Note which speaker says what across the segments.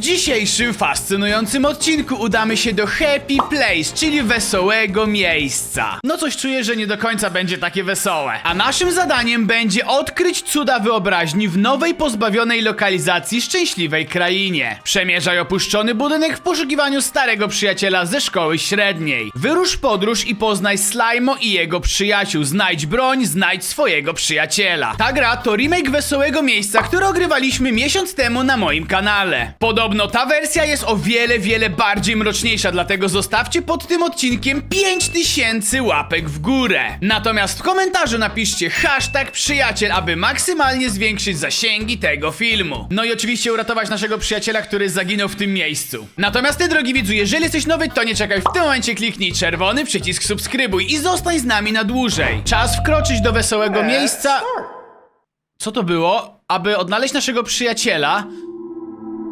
Speaker 1: dzisiejszym fascynującym odcinku udamy się do Happy Place, czyli wesołego miejsca. No coś czuję, że nie do końca będzie takie wesołe. A naszym zadaniem będzie odkryć cuda wyobraźni w nowej pozbawionej lokalizacji szczęśliwej krainie. Przemierzaj opuszczony budynek w poszukiwaniu starego przyjaciela ze szkoły średniej. Wyrusz podróż i poznaj Slimo i jego przyjaciół. Znajdź broń, znajdź swojego przyjaciela. Ta gra to remake wesołego miejsca, które ogrywaliśmy miesiąc temu na moim kanale. Podobno ta wersja jest o wiele, wiele bardziej mroczniejsza, dlatego zostawcie pod tym odcinkiem 5000 łapek w górę. Natomiast w komentarzu napiszcie hashtag przyjaciel, aby maksymalnie zwiększyć zasięgi tego filmu. No i oczywiście uratować naszego przyjaciela, który zaginął w tym miejscu. Natomiast ty, drogi widzu, jeżeli jesteś nowy, to nie czekaj, w tym momencie kliknij czerwony przycisk subskrybuj i zostań z nami na dłużej. Czas wkroczyć do wesołego miejsca. Co to było? Aby odnaleźć naszego przyjaciela.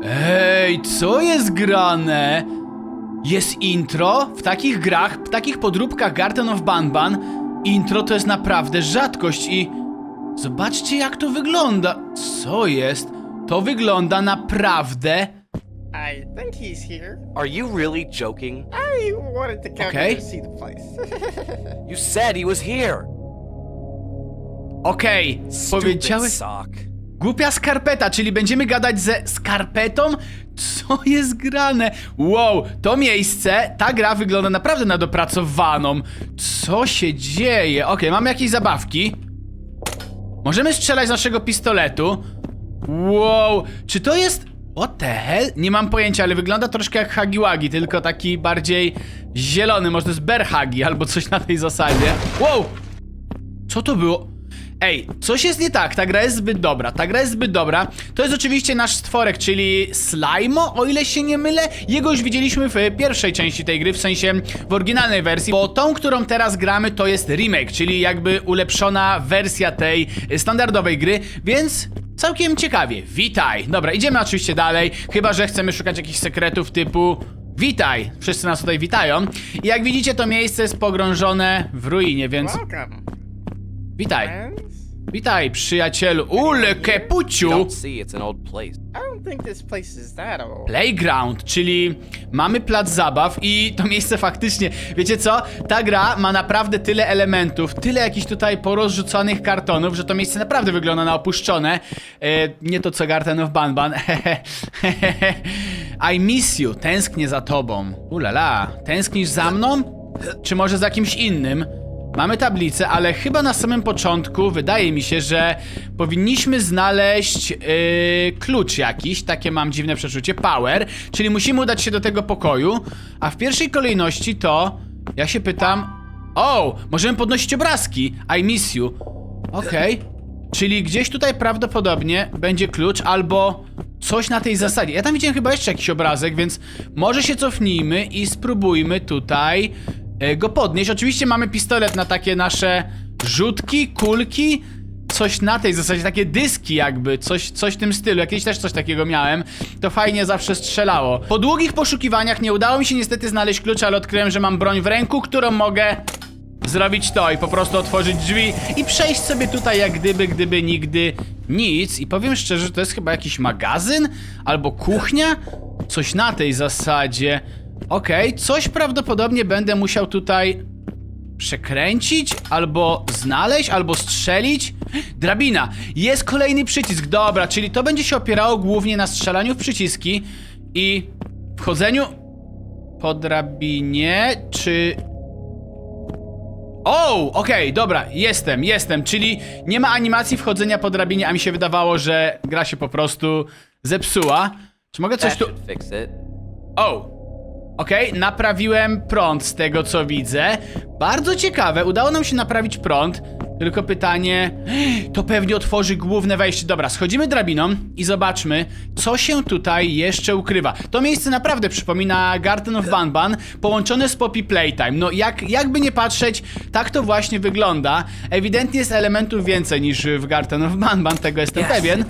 Speaker 1: Ej, co jest grane? Jest intro? W takich grach, w takich podróbkach Garden of Banban, intro to jest naprawdę rzadkość i... Zobaczcie jak to wygląda. Co jest? To wygląda naprawdę...
Speaker 2: I think he's here.
Speaker 3: Are you really joking?
Speaker 2: I wanted to come
Speaker 1: Okay.
Speaker 2: here to see the place.
Speaker 3: You said he was here.
Speaker 1: Okej,
Speaker 3: Stupid
Speaker 1: powiedziałeś...
Speaker 3: sock.
Speaker 1: Głupia skarpeta, czyli będziemy gadać ze skarpetą? Co jest grane? Wow, to miejsce, ta gra wygląda naprawdę na dopracowaną. Co się dzieje? Okej, mamy jakieś zabawki. Możemy strzelać z naszego pistoletu. Wow, czy to jest... What the hell? Nie mam pojęcia, ale wygląda troszkę jak Hagiwagi, tylko taki bardziej zielony. Może to jest Berhagi albo coś na tej zasadzie. Wow! Co to było? Ej, coś jest nie tak, ta gra jest zbyt dobra, ta gra jest zbyt dobra. To jest oczywiście nasz stworek, czyli Slimo, o ile się nie mylę. Jego już widzieliśmy w pierwszej części tej gry, w sensie w oryginalnej wersji, bo tą, którą teraz gramy, to jest remake, czyli jakby ulepszona wersja tej standardowej gry, więc całkiem ciekawie. Witaj! Dobra, idziemy oczywiście dalej, chyba że chcemy szukać jakichś sekretów typu... Witaj! Wszyscy nas tutaj witają. I jak widzicie, to miejsce jest pogrążone w ruinie, więc...
Speaker 2: Welcome,
Speaker 1: Witaj! Witaj, przyjacielu. Ule, kepuciu!
Speaker 3: Don't see it's an old place.
Speaker 2: I don't think this place is that old.
Speaker 1: Playground, czyli mamy plac zabaw i to miejsce faktycznie, wiecie co? Ta gra ma naprawdę tyle elementów, tyle jakichś tutaj porozrzucanych kartonów, że to miejsce naprawdę wygląda na opuszczone. E, nie to co Garden of Banban. I miss you, tęsknię za tobą. Ulala, tęsknisz za mną? Czy może za kimś innym? Mamy tablicę, ale chyba na samym początku wydaje mi się, że powinniśmy znaleźć yy, klucz jakiś, takie mam dziwne przeczucie, power, czyli musimy udać się do tego pokoju, a w pierwszej kolejności to, ja się pytam, o, możemy podnosić obrazki, I miss you, okej, czyli gdzieś tutaj prawdopodobnie będzie klucz albo coś na tej zasadzie. Ja tam widziałem chyba jeszcze jakiś obrazek, więc może się cofnijmy i spróbujmy tutaj go podnieść. Oczywiście mamy pistolet na takie nasze rzutki, kulki, coś na tej zasadzie, takie dyski jakby, coś, coś w tym stylu. Jakieś też coś takiego miałem. To fajnie zawsze strzelało. Po długich poszukiwaniach nie udało mi się niestety znaleźć klucza, ale odkryłem, że mam broń w ręku, którą mogę zrobić to i po prostu otworzyć drzwi i przejść sobie tutaj jak gdyby, gdyby nigdy nic. I powiem szczerze, że to jest chyba jakiś magazyn albo kuchnia? Coś na tej zasadzie. Okej, coś prawdopodobnie będę musiał tutaj przekręcić, albo znaleźć, albo strzelić. Drabina. Jest kolejny przycisk. Dobra, czyli to będzie się opierało głównie na strzelaniu w przyciski i wchodzeniu po drabinie, czy o, okej, dobra, jestem, jestem, czyli nie ma animacji wchodzenia po drabinie, a mi się wydawało, że gra się po prostu zepsuła. Czy mogę coś tu... O! Okej, naprawiłem prąd z tego co widzę. Bardzo ciekawe, udało nam się naprawić prąd. Tylko pytanie, to pewnie otworzy główne wejście. Dobra, schodzimy drabiną i zobaczmy, co się tutaj jeszcze ukrywa. To miejsce naprawdę przypomina Garden of Banban, połączone z Poppy Playtime. No jak, jakby nie patrzeć, tak to właśnie wygląda. Ewidentnie jest elementów więcej niż w Garden of Banban, tego jestem
Speaker 3: Yes,
Speaker 1: pewien.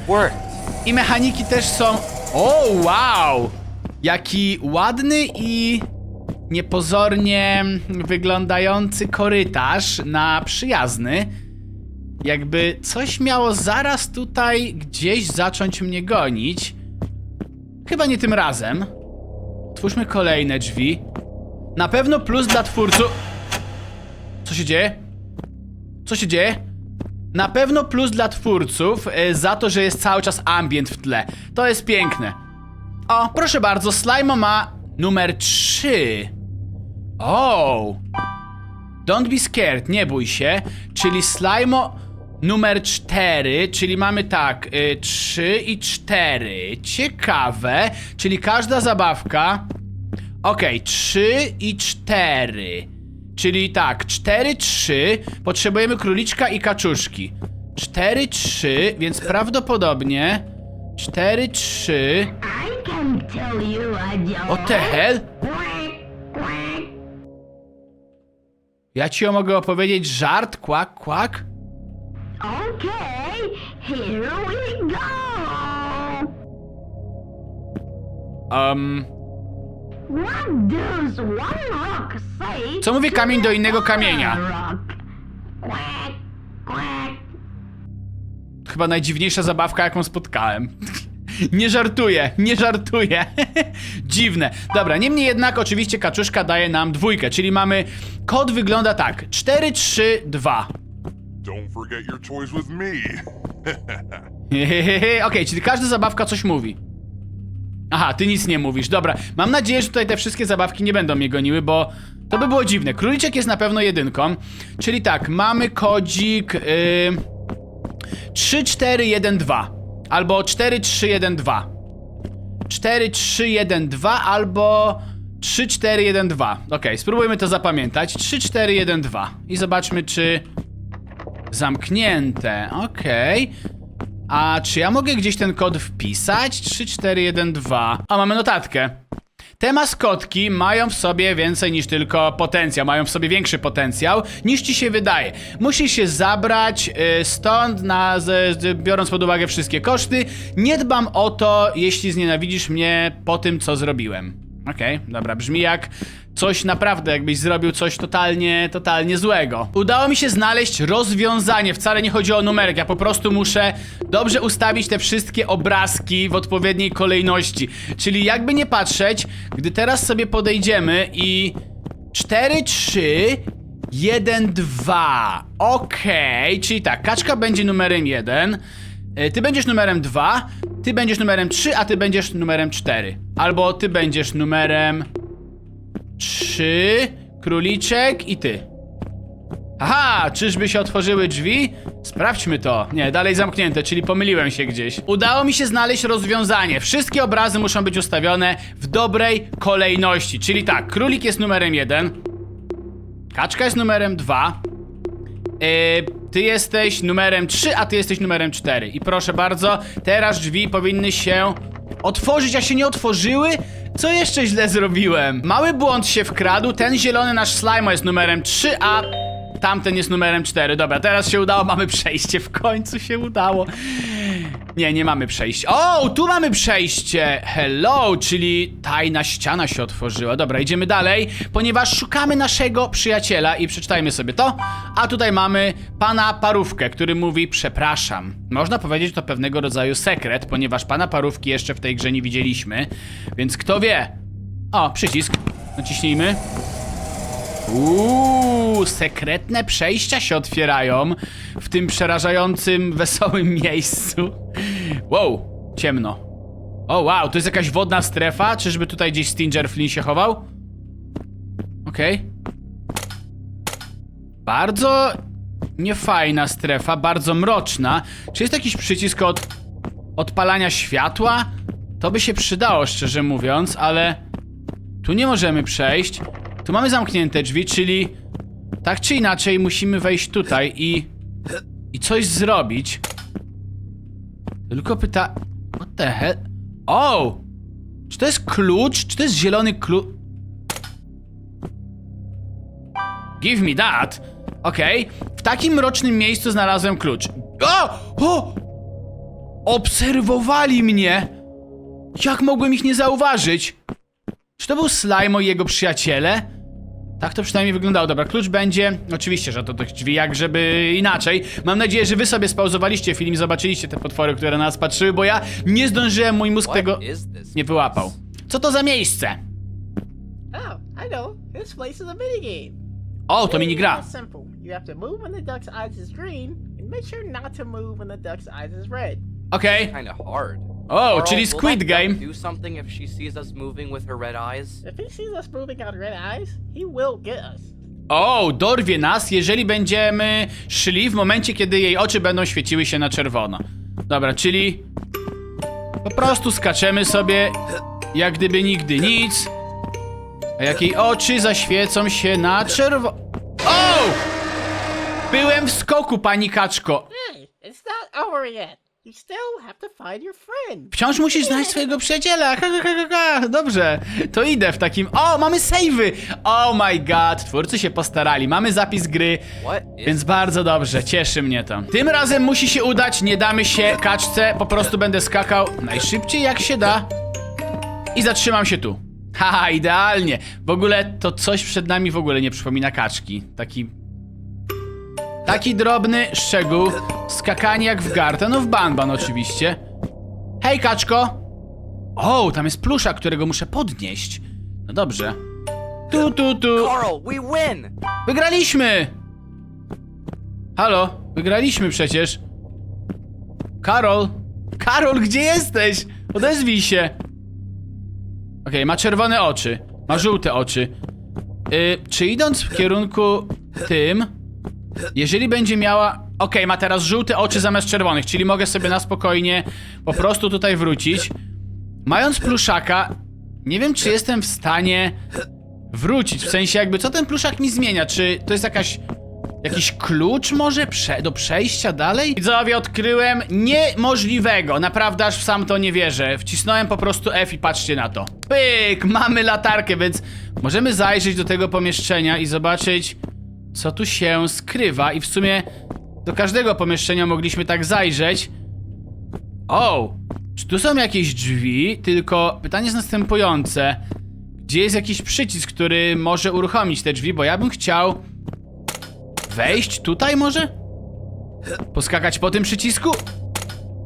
Speaker 1: I mechaniki też są. O, wow! Jaki ładny i niepozornie wyglądający korytarz na przyjazny. Jakby coś miało zaraz tutaj gdzieś zacząć mnie gonić. Chyba nie tym razem. Otwórzmy kolejne drzwi. Na pewno plus dla twórców. Co się dzieje? Co się dzieje? Na pewno plus dla twórców e, za to, że jest cały czas ambient w tle. To jest piękne. O, proszę bardzo, Slimo ma numer 3. O! Don't be scared, nie bój się. Czyli Slimo numer 4, czyli mamy tak, y, 3 i 4. Ciekawe, czyli każda zabawka. Okej, 3 i 4. Czyli tak, 4, 3. Potrzebujemy króliczka i kaczuszki. 4, 3, więc prawdopodobnie 4, 3.
Speaker 4: I can tell you a joke.
Speaker 1: What the hell? Ja ci mogę opowiedzieć żart, kłak, kłak?
Speaker 4: Okay, here we go.
Speaker 1: Um,
Speaker 4: What does one rock say?
Speaker 1: Co mówi kamień do innego kamienia? Chyba najdziwniejsza zabawka, jaką spotkałem. Nie żartuję, nie żartuję. Dziwne. Dobra, niemniej jednak oczywiście kaczuszka daje nam dwójkę, czyli mamy... Kod wygląda tak. 4, 3, 2.
Speaker 5: Don't forget your toys with me.
Speaker 1: Okej, czyli każda zabawka coś mówi. Aha, ty nic nie mówisz. Dobra, mam nadzieję, że tutaj te wszystkie zabawki nie będą mnie goniły, bo to by było dziwne. Króliczek jest na pewno jedynką. Czyli tak, mamy kodzik yy, 3, 4, 1, 2. Albo 4, 3, 1, 2. 4, 3, 1, 2 albo 3, 4, 1, 2. Okej, spróbujmy to zapamiętać. 3, 4, 1, 2. I zobaczmy, czy... Zamknięte, okej. A czy ja mogę gdzieś ten kod wpisać? 3412. A mamy notatkę. Te maskotki mają w sobie więcej niż tylko potencjał, mają w sobie większy potencjał niż ci się wydaje. Musisz się zabrać y, stąd, na, z, z, biorąc pod uwagę wszystkie koszty. Nie dbam o to, jeśli znienawidzisz mnie po tym, co zrobiłem. Okej, dobra, brzmi jak coś naprawdę, jakbyś zrobił coś totalnie, totalnie złego. Udało mi się znaleźć rozwiązanie, wcale nie chodzi o numerek, ja po prostu muszę dobrze ustawić te wszystkie obrazki w odpowiedniej kolejności. Czyli jakby nie patrzeć, gdy teraz sobie podejdziemy i 4, 3, 1, 2. Okej, czyli tak, kaczka będzie numerem 1. y, Ty będziesz numerem 2, ty będziesz numerem 3, a ty będziesz numerem 4. Albo ty będziesz numerem 3, króliczek i ty. Aha, czyżby się otworzyły drzwi? Sprawdźmy to. Nie, dalej zamknięte, czyli pomyliłem się gdzieś. Udało mi się znaleźć rozwiązanie. Wszystkie obrazy muszą być ustawione w dobrej kolejności. Czyli tak, królik jest numerem 1, kaczka jest numerem 2, Yy, ty jesteś numerem 3, a ty jesteś numerem 4. I proszę bardzo, teraz drzwi powinny się otworzyć, a się nie otworzyły? Co jeszcze źle zrobiłem? Mały błąd się wkradł, ten zielony nasz slime jest numerem 3, a tamten jest numerem 4. Dobra, teraz się udało, mamy przejście, w końcu się udało. Nie, nie mamy przejścia. O, tu mamy przejście! Hello, czyli tajna ściana się otworzyła. Dobra, idziemy dalej, ponieważ szukamy naszego przyjaciela i przeczytajmy sobie to. A tutaj mamy pana Parówkę, który mówi przepraszam. Można powiedzieć, to pewnego rodzaju sekret, ponieważ pana Parówki jeszcze w tej grze nie widzieliśmy. Więc kto wie? O, przycisk. Naciśnijmy. Uuu, sekretne przejścia się otwierają w tym przerażającym, wesołym miejscu. Wow, ciemno. O wow, to jest jakaś wodna strefa? Czyżby tutaj gdzieś Stinger Flynn się chował? Okej. Bardzo niefajna strefa, bardzo mroczna. Czy jest jakiś przycisk od odpalania światła? To by się przydało, szczerze mówiąc, ale tu nie możemy przejść. Tu mamy zamknięte drzwi, czyli tak czy inaczej musimy wejść tutaj i i coś zrobić. Tylko pyta... What the hell? O! Czy to jest klucz? Czy to jest zielony klucz? Give me that. Okej. W takim mrocznym miejscu znalazłem klucz. O! O! Obserwowali mnie! Jak mogłem ich nie zauważyć? Czy to był Slime i jego przyjaciele? Tak to przynajmniej wyglądało. Dobra, klucz będzie. Oczywiście, że to tych drzwi, jak żeby inaczej. Mam nadzieję, że wy sobie spauzowaliście film i zobaczyliście te potwory, które na nas patrzyły, bo ja nie zdążyłem, mój mózg tego nie wyłapał. Co to za miejsce?
Speaker 2: Oh, I know. This place is a minigame.
Speaker 1: O, to minigra.
Speaker 2: Simple. You have to move when the duck's eyes is green, and make sure not to move when the duck's eyes is red.
Speaker 1: Okej.
Speaker 3: Kinda hard.
Speaker 1: O,
Speaker 3: Carl,
Speaker 1: czyli
Speaker 3: will
Speaker 1: Squid
Speaker 3: that
Speaker 1: Game.
Speaker 3: do something if she sees us moving with her red eyes?
Speaker 2: If he sees us moving out red eyes, he will get us.
Speaker 1: O, dorwie nas, jeżeli będziemy szli w momencie, kiedy jej oczy będą świeciły się na czerwono. Dobra, czyli po prostu skaczemy sobie jak gdyby nigdy nic. A jak jej oczy zaświecą się na czerwono... O! Byłem w skoku, pani kaczko.
Speaker 2: Hey, it's not over yet. You still have to find your friend.
Speaker 1: Wciąż musisz znaleźć swojego przyjaciela. Ha, ha, ha, ha, ha. Dobrze, to idę w takim... O, mamy savey! Oh my god, twórcy się postarali. Mamy zapis gry.
Speaker 3: What is
Speaker 1: Więc bardzo dobrze, cieszy mnie to. Tym razem musi się udać, nie damy się kaczce, po prostu będę skakał najszybciej jak się da. I zatrzymam się tu. Haha, idealnie. W ogóle to coś przed nami w ogóle nie przypomina kaczki. Taki... Taki drobny szczegół. Skakanie jak w gartę, no w banban oczywiście. Hej kaczko! O, tam jest plusza, którego muszę podnieść. No dobrze. Tu, tu, tu.
Speaker 3: Carl, we win!
Speaker 1: Wygraliśmy! Halo, wygraliśmy przecież. Karol! Karol, gdzie jesteś? Odezwij się! Okej, ma czerwone oczy. Ma żółte oczy. Y, czy idąc w kierunku tym, jeżeli będzie miała... Okej, ma teraz żółte oczy zamiast czerwonych, czyli mogę sobie na spokojnie po prostu tutaj wrócić. Mając pluszaka, nie wiem czy jestem w stanie wrócić. W sensie jakby, co ten pluszak mi zmienia? Czy to jest jakaś... Jakiś klucz może prze do przejścia dalej? Widzowie, odkryłem niemożliwego. Naprawdę aż w sam to nie wierzę. Wcisnąłem po prostu F i patrzcie na to. Pyk! Mamy latarkę, więc możemy zajrzeć do tego pomieszczenia i zobaczyć, co tu się skrywa. I w sumie do każdego pomieszczenia mogliśmy tak zajrzeć. O! Czy tu są jakieś drzwi? Tylko pytanie jest następujące. Gdzie jest jakiś przycisk, który może uruchomić te drzwi? Bo ja bym chciał wejść tutaj może? Poskakać po tym przycisku?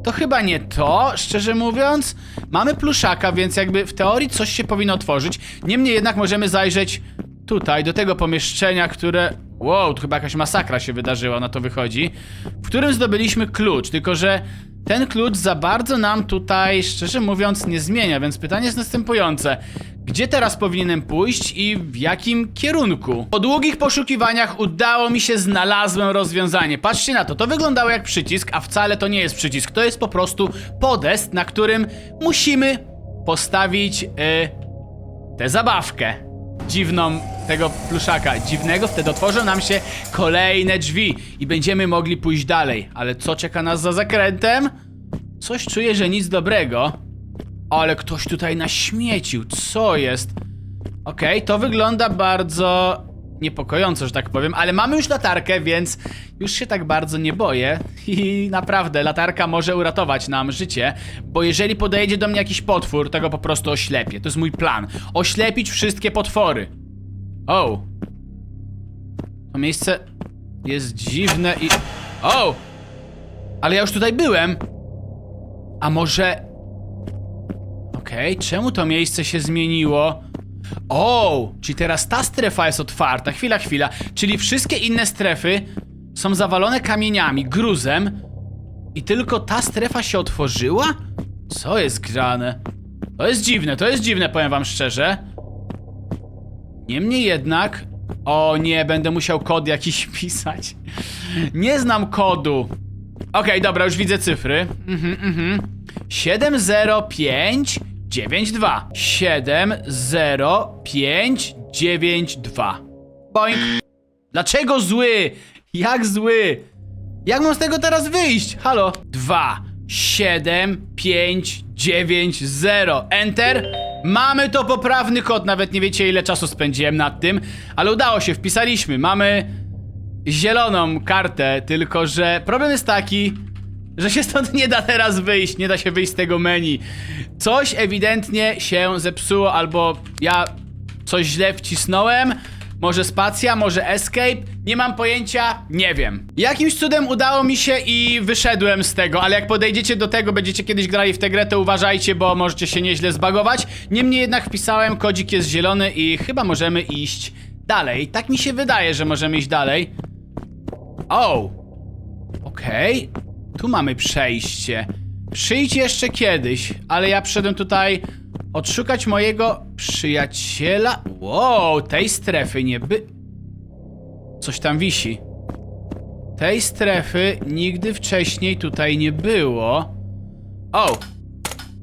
Speaker 1: To chyba nie to, szczerze mówiąc. Mamy pluszaka, więc jakby w teorii coś się powinno otworzyć. Niemniej jednak możemy zajrzeć tutaj, do tego pomieszczenia, które... Wow, tu chyba jakaś masakra się wydarzyła, na to wychodzi. W którym zdobyliśmy klucz, tylko że ten klucz za bardzo nam tutaj, szczerze mówiąc, nie zmienia, więc pytanie jest następujące. Gdzie teraz powinienem pójść i w jakim kierunku? Po długich poszukiwaniach udało mi się, znalazłem rozwiązanie. Patrzcie na to, to wyglądało jak przycisk, a wcale to nie jest przycisk. To jest po prostu podest, na którym musimy postawić e, tę zabawkę. Dziwną tego pluszaka. Dziwnego, wtedy otworzą nam się kolejne drzwi i będziemy mogli pójść dalej. Ale co czeka nas za zakrętem? Coś czuję, że nic dobrego. Ale ktoś tutaj naśmiecił. Co jest? Okej, to wygląda bardzo niepokojąco, że tak powiem, ale mamy już latarkę, więc już się tak bardzo nie boję. I naprawdę, latarka może uratować nam życie, bo jeżeli podejdzie do mnie jakiś potwór, to go po prostu oślepię. To jest mój plan. Oślepić wszystkie potwory. O! To miejsce jest dziwne i... O! Ale ja już tutaj byłem. A może... Okej, czemu to miejsce się zmieniło? O, czyli teraz ta strefa jest otwarta. Chwila, chwila. Czyli wszystkie inne strefy są zawalone kamieniami, gruzem i tylko ta strefa się otworzyła? Co jest grane? To jest dziwne, to jest dziwne, powiem wam szczerze. Niemniej jednak... O nie, będę musiał kod jakiś pisać. Nie znam kodu. Okej, dobra, już widzę cyfry. Mhm, mhm. 70592. 70592. Boink. Dlaczego zły? Jak zły? Jak mam z tego teraz wyjść? Halo? 2 7 5 9 0 Enter. Mamy to poprawny kod, nawet nie wiecie ile czasu spędziłem nad tym, ale udało się, wpisaliśmy. Mamy zieloną kartę, tylko że problem jest taki, że się stąd nie da teraz wyjść, nie da się wyjść z tego menu. Coś ewidentnie się zepsuło, albo ja coś źle wcisnąłem. Może spacja, może escape? Nie mam pojęcia, nie wiem. Jakimś cudem udało mi się i wyszedłem z tego, ale jak podejdziecie do tego, będziecie kiedyś grali w tę grę, to uważajcie, bo możecie się nieźle zbagować. Niemniej jednak wpisałem, kodzik jest zielony i chyba możemy iść dalej. Tak mi się wydaje, że możemy iść dalej. O! Okej. Tu mamy przejście. Przyjdź jeszcze kiedyś, ale ja przyszedłem tutaj odszukać mojego przyjaciela. Wow, tej strefy nie by... Coś tam wisi. Tej strefy nigdy wcześniej tutaj nie było. O!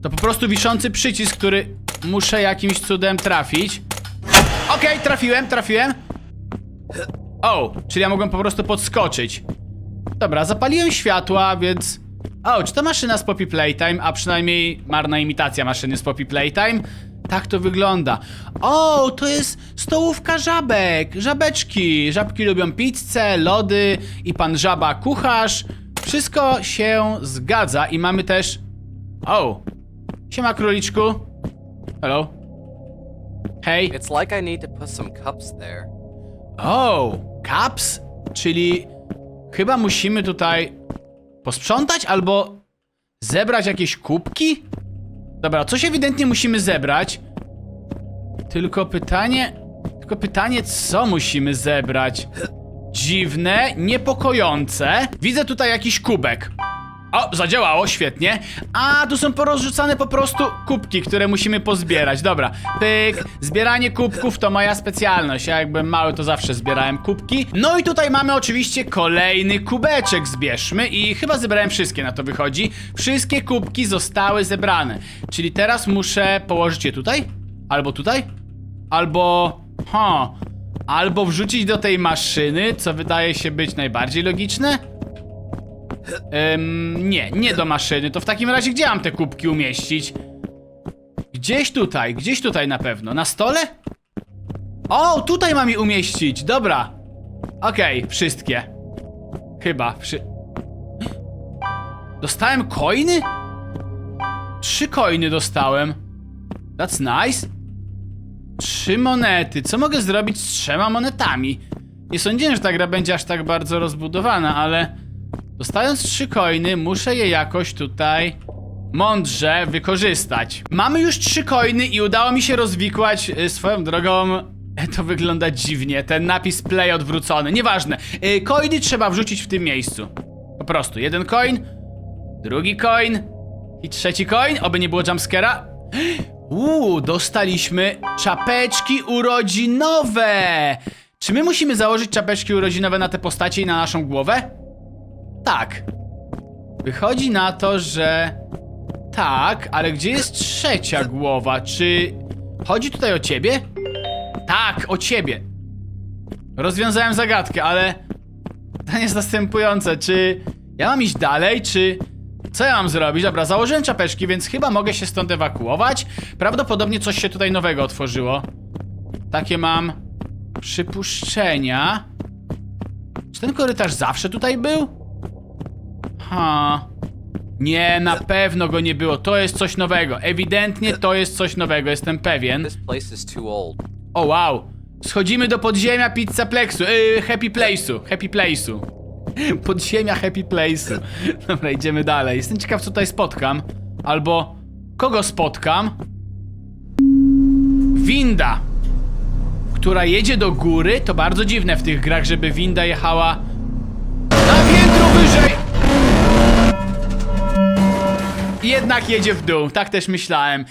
Speaker 1: To po prostu wiszący przycisk, który muszę jakimś cudem trafić. Okej, trafiłem, trafiłem. O, czyli ja mogłem po prostu podskoczyć. Dobra, zapaliłem światła, więc... O, czy to maszyna z Poppy Playtime, a przynajmniej marna imitacja maszyny z Poppy Playtime? Tak to wygląda. O, to jest stołówka żabek, żabeczki. Żabki lubią pizzę, lody i pan żaba kucharz. Wszystko się zgadza i mamy też... O, siema króliczku. Hello. Hej.
Speaker 3: It's like I need to put some cups there.
Speaker 1: O, caps? Czyli chyba musimy tutaj posprzątać albo zebrać jakieś kubki? Dobra, coś ewidentnie musimy zebrać. Tylko pytanie. Tylko pytanie, co musimy zebrać? Dziwne, niepokojące. Widzę tutaj jakiś kubek. O, zadziałało, świetnie. A, tu są porozrzucane po prostu kubki, które musimy pozbierać. Dobra, pyk. Zbieranie kubków to moja specjalność. Ja jak byłem mały, to zawsze zbierałem kubki. No i tutaj mamy oczywiście kolejny kubeczek. Zbierzmy i chyba zebrałem wszystkie, na to wychodzi. Wszystkie kubki zostały zebrane. Czyli teraz muszę położyć je tutaj? Albo tutaj? Albo... Ha... Albo wrzucić do tej maszyny, co wydaje się być najbardziej logiczne. Ym, nie, nie do maszyny. To w takim razie gdzie mam te kubki umieścić? Gdzieś tutaj, gdzieś tutaj na pewno. Na stole? O, tutaj mam je umieścić. Dobra. Okej, wszystkie. Chyba, wszy... Dostałem coiny? Trzy coiny dostałem. That's nice. Trzy monety. Co mogę zrobić z trzema monetami? Nie sądziłem, że ta gra będzie aż tak bardzo rozbudowana, ale... Dostając trzy coiny, muszę je jakoś tutaj mądrze wykorzystać. Mamy już trzy coiny i udało mi się rozwikłać y, swoją drogą. To wygląda dziwnie, ten napis play odwrócony, nieważne. Y, Coiny trzeba wrzucić w tym miejscu. Po prostu, jeden coin, drugi coin i trzeci coin, oby nie było jumpscare'a. Uuu, dostaliśmy czapeczki urodzinowe! Czy my musimy założyć czapeczki urodzinowe na te postacie i na naszą głowę? Tak. Wychodzi na to, że. Tak, ale gdzie jest trzecia głowa? Czy. Chodzi tutaj o ciebie? Tak, o ciebie. Rozwiązałem zagadkę, ale. Pytanie jest następujące: czy ja mam iść dalej, czy. Co ja mam zrobić? Dobra, założyłem czapeczki, więc chyba mogę się stąd ewakuować. Prawdopodobnie coś się tutaj nowego otworzyło. Takie mam przypuszczenia. Czy ten korytarz zawsze tutaj był? Ha. Nie, na pewno go nie było. To jest coś nowego. Ewidentnie to jest coś nowego, jestem pewien.
Speaker 3: This place is too old.
Speaker 1: O wow. Schodzimy do podziemia Pizzaplexu. Yy, Happy Place'u. Happy Place'u. Podziemia Happy Place'u. Dobra, idziemy dalej. Jestem ciekaw, co tutaj spotkam. Albo kogo spotkam? Winda. Która jedzie do góry. To bardzo dziwne w tych grach, żeby winda jechała na piętro wyżej. Jednak jedzie w dół, tak też myślałem.